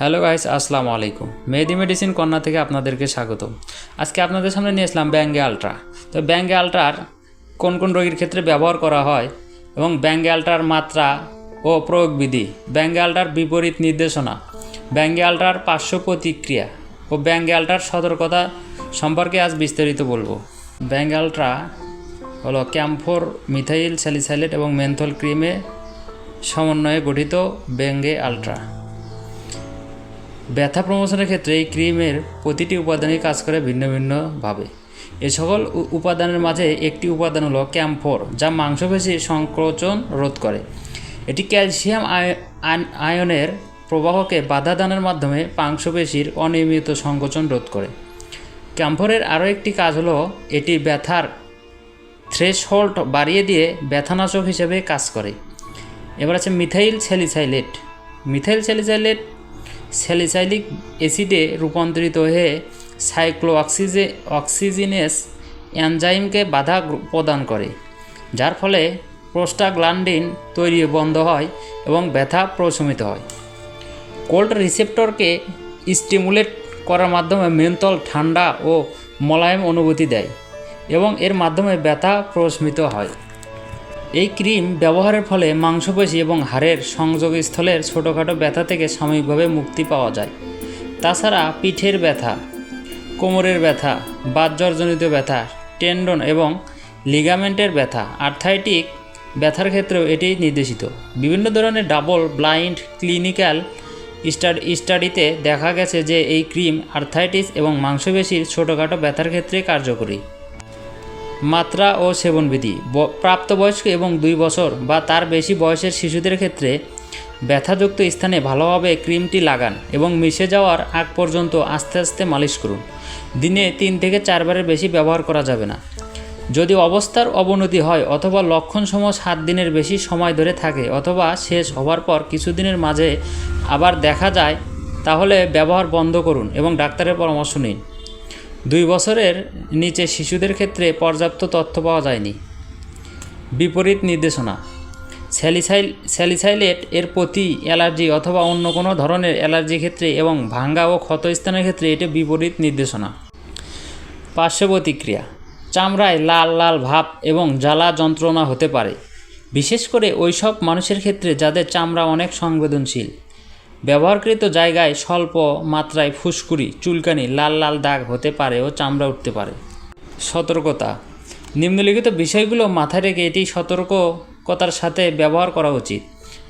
Hello guys আসসালামু আলাইকুম। মেহেদি medicine কন্যা থেকে আপনাদেরকে স্বাগত আজকে আপনাদের সামনে নিয়ে আসলাম ব্যাঙ্গে আলট্রা। তো ব্যাঙ্গে আলট্রার কোন কোন রোগীর ক্ষেত্রে ব্যবহার করা হয় এবং ব্যাঙ্গে আলট্রার মাত্রা ও প্রয়োগবিধি, ব্যাঙ্গে আলট্রার বিপরীত নির্দেশনা, ব্যাঙ্গে আলট্রার পার্শ্ব প্রতিক্রিয়া ও ব্যাঙ্গে আলট্রার সতর্কতা সম্পর্কে আজ বিস্তারিত বলব। ব্যাঙ্গে আলট্রা হলো ক্যাম্ফোর মিথাইল স্যালিসাইলেট এবং মেন্থল ক্রিমে সমন্বয়ে গঠিত ব্যাঙ্গে আলট্রা। ব্যথা প্রমোশনের ক্ষেত্রে এই ক্রিমের প্রতিটি উপাদানই কাজ করে ভিন্ন ভিন্নভাবে এ সকল উপাদানের মাঝে একটি উপাদান হলো ক্যাম্ফোর, যা মাংসপেশির সংকোচন রোধ করে। এটি ক্যালসিয়াম আয়- আয়নের প্রবাহকে বাধা দানের মাধ্যমে মাংসপেশির অনিয়মিত সংকোচন রোধ করে। ক্যাম্ফোরের আরও একটি কাজ হলো এটি ব্যথার থ্রেশহোল্ড বাড়িয়ে দিয়ে ব্যথানাশক হিসেবে কাজ করে। এবার আছে methyl salicylate. Methyl salicylate salicylic অ্যাসিডে রূপান্তরিত হয়ে সাইক্লো অক্সিজে অক্সিজিনেস এনজাইমকে বাধা প্রদান করে, যার ফলে প্রোস্টাগ্লান্ডিন তৈরি বন্ধ হয় এবং ব্যথা প্রশমিত হয়। কোল্ড রিসেপ্টরকে স্টিমুলেট করার মাধ্যমে মেন্থল ঠান্ডা ও মোলায়েম অনুভূতি দেয় এবং এর মাধ্যমে ব্যথা প্রশমিত হয়। এই ক্রিম ব্যবহারের ফলে মাংসপেশি এবং হাড়ের সংযোগস্থলের ছোটোখাটো ব্যথা থেকে সাময়িকভাবে মুক্তি পাওয়া যায়। তাছাড়া পিঠের ব্যথা, কোমরের ব্যথা বাতজ্বরজনিত ব্যথা, টেন্ডন এবং লিগামেন্টের ব্যথা, আর্থাইটিক ব্যথার ক্ষেত্রেও এটি নির্দেশিত। বিভিন্ন ধরনের ডাবল, ব্লাইন্ড, ক্লিনিক্যাল স্টাডি, স্টাডিতে দেখা গেছে যে এই ক্রিম আর্থাইটিস এবং মাংসপেশির ছোটোখাটো ব্যথার ক্ষেত্রে কার্যকরী। মাত্রা ও সেবনবিধি। প্রাপ্তবয়স্ক এবং দুই বছর বা তার বেশি বয়সের শিশুদের ক্ষেত্রে ব্যথাযুক্ত স্থানে ভালোভাবে ক্রিমটি লাগান এবং মিশে যাওয়ার আগ পর্যন্ত আস্তে আস্তে মালিশ করুন। দিনে তিন থেকে চারবারের বেশি ব্যবহার করা যাবে না। যদি অবস্থার অবনতি হয় অথবা লক্ষণসমূহ সাত দিনের বেশি সময় ধরে থাকে অথবা শেষ হওয়ার পর কিছুদিনের মাঝে আবার দেখা যায়, তাহলে ব্যবহার বন্ধ করুন এবং ডাক্তারের পরামর্শ নিন। দুই বছরের নিচে শিশুদের ক্ষেত্রে পর্যাপ্ত তথ্য পাওয়া যায়নি। বিপরীত নির্দেশনা, স্যালিসাইল, স্যালিসাইলেট এর প্রতি অ্যালার্জি অথবা অন্য কোনো ধরনের অ্যালার্জি ক্ষেত্রে এবং ভাঙ্গা ও ক্ষত স্থানের ক্ষেত্রে এটি বিপরীত নির্দেশনা। পার্শ্ব প্রতিক্রিয়া, চামড়ায় লাল লাল ভাব এবং জ্বালা যন্ত্রণা হতে পারে। বিশেষ করে ওইসব মানুষের ক্ষেত্রে যাদের চামড়া অনেক সংবেদনশীল। ব্যবহারকৃত জায়গায় স্বল্প মাত্রায় ফুসকুড়ি, চুলকানি, লাল লাল দাগ হতে পারে ও চামড়া উঠতে পারে। সতর্কতা। নিম্নলিখিত বিষয়গুলো মাথায় রেখে এটি সতর্কতার সাথে ব্যবহার করা উচিত।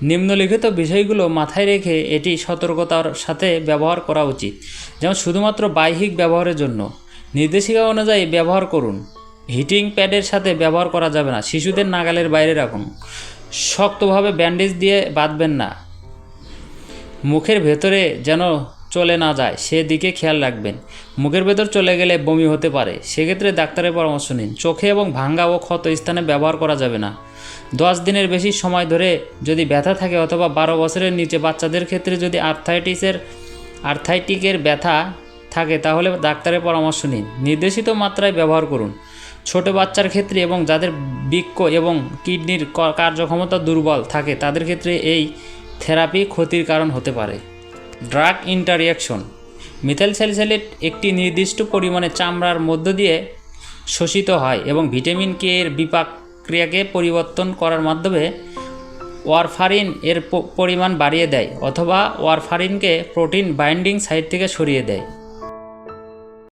নিম্নলিখিত বিষয়গুলো মাথায় রেখে এটি সতর্কতার সাথে ব্যবহার করা উচিত। যেমন শুধুমাত্র বাহ্যিক ব্যবহারের জন্য। নির্দেশিকা অনুযায়ী ব্যবহার করুন। হিটিং প্যাডের সাথে ব্যবহার করা যাবে না। শিশুদের নাগালের বাইরে রাখুন। শক্তভাবে ব্যান্ডেজ দিয়ে বাঁধবেন না। মুখের ভেতরে যেন চলে না যায়, সেদিকে খেয়াল রাখবেন। মুখের ভেতর চলে গেলে বমি হতে পারে। সেক্ষেত্রে ডাক্তারের পরামর্শ নিন। চোখে এবং ভাঙ্গা ও ক্ষত স্থানে ব্যবহার করা যাবে না। দশ দিনের বেশি সময় ধরে যদি ব্যথা থাকে অথবা বারো বছরের নিচে বাচ্চাদের ক্ষেত্রে যদি আর্থাইটিসের, আর্থাইটিকের ব্যথা থাকে, তাহলে ডাক্তারের পরামর্শ নিন। নির্দেশিত মাত্রায় ব্যবহার করুন। ছোট বাচ্চার ক্ষেত্রে এবং যাদের বৃক্ক এবং কিডনির কার্যক্ষমতা দুর্বল থাকে, তাদের ক্ষেত্রে এই থেরাপি ক্ষতির কারণ হতে পারে। ড্রাগ ইন্টারিয়াকশন মিথাইল স্যালিসাইলেট একটি নির্দিষ্ট পরিমাণে চামড়ার মধ্য দিয়ে শোষিত হয় এবং ভিটামিন কে এর বিপাক ক্রিয়াকে পরিবর্তন করার মাধ্যমে ওয়ারফারিন এর পরিমাণ বাড়িয়ে দেয় অথবা ওয়ারফারিনকে প্রোটিন বাইন্ডিং সাইট থেকে সরিয়ে দেয়।